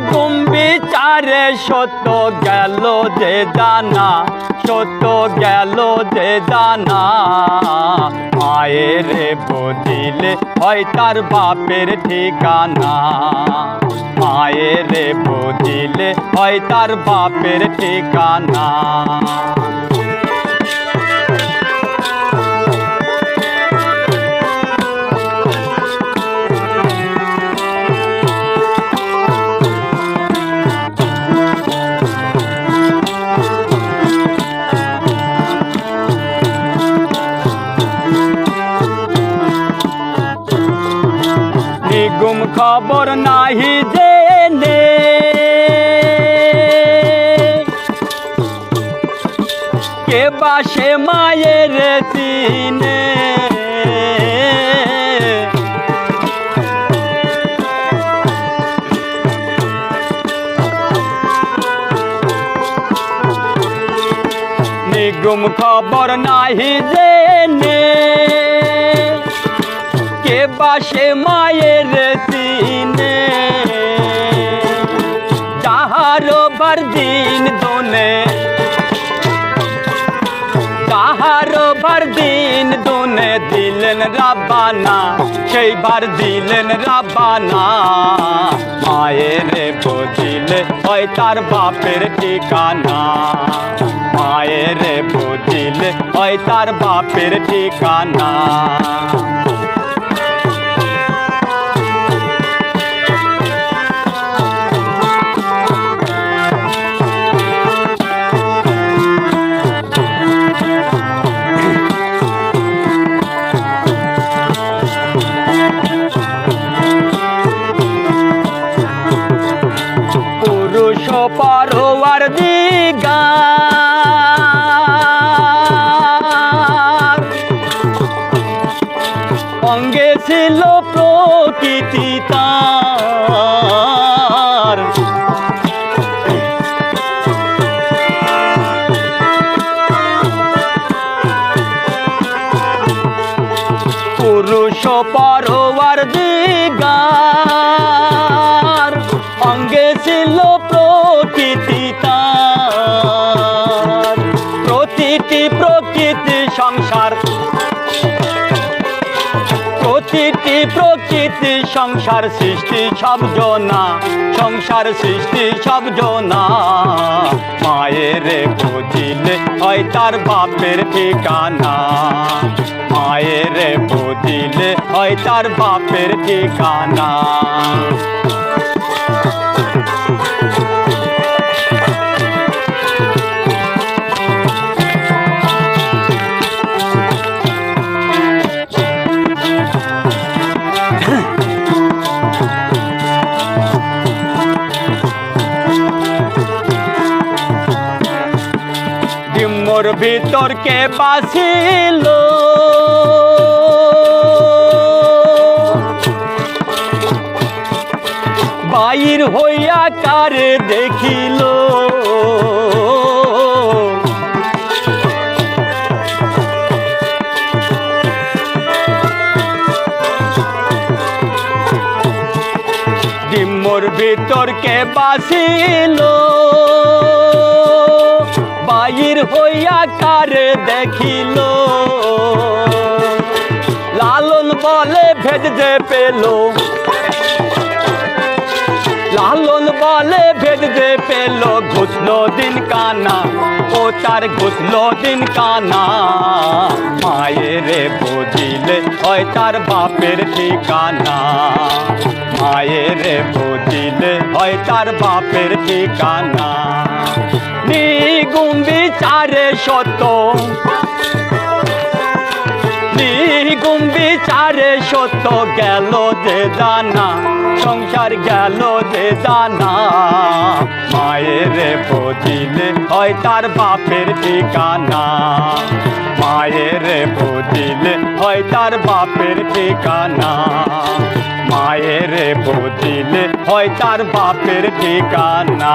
নিগুম বিচারে সত্য গেল যে দানা সত্য গেল যে দানা মায়ের বুঝিলে হয় তার বাপের ঠিকানা। মায়ের বুঝিলে হয় তার বাপের ঠিকানা। নিগুম খবর নাহি জেনে। কে বাসে মায়ের চিনে? নিগুম খবর নাহি জেনে। বাসে মায়ের সিনে যাহার ভর দিন দোনে যাহার ভর দিন দোনে দিলেন রাবানা সেই বার দিলেন রাবানা মায়ের বুঝিলে হয় তার বাপের ঠিকানা। মায়ের বুঝিলে হয় তার বাপের ঠিকানা। দিগা অঙ্গে ছিল প্রকৃতি তার। পুরুষ পরোয়ার দিগার অঙ্গে ছিল প্রকৃতি প্রতিটি প্রকৃতি সংসার। প্রতিটি প্রকৃতি সংসার সৃষ্টি সব জনা। সংসার সৃষ্টি সব জনা। মায়ের বুঝিলে হয় তার বাপের ঠিকানা। মায়ের বুঝিলে হয় তার বাপের ঠিকানা। ডিম্বর ভিতর কে বাসিল বাইর হইয়া কারে দেখিল। ডিম্বর ভিতর কে বাসিল বাইর হইয়া কারে দেখিল? লালন বলে ভেদ যে পেল? লালন বলে ভেদ যে পেল? ঘুষলো দিন কানা ও তার ঘুষলো দিন কানা। মায়ের বুঝিলে হয় তার বাপের ঠিকানা। মায়ের বুঝিলে হয় তার বাপের ঠিকানা। নিগুম বিচারে সত্য নিগুম বিচারে সত্য গেল যে জানা সংসার গেল যে জানা মায়ের বুঝিলে হয় তার বাপের ঠিকানা। মায়ের বুঝিলে হয় তার বাপের ঠিকানা। মায়ের বুঝিলে হয় তার বাপের ঠিকানা।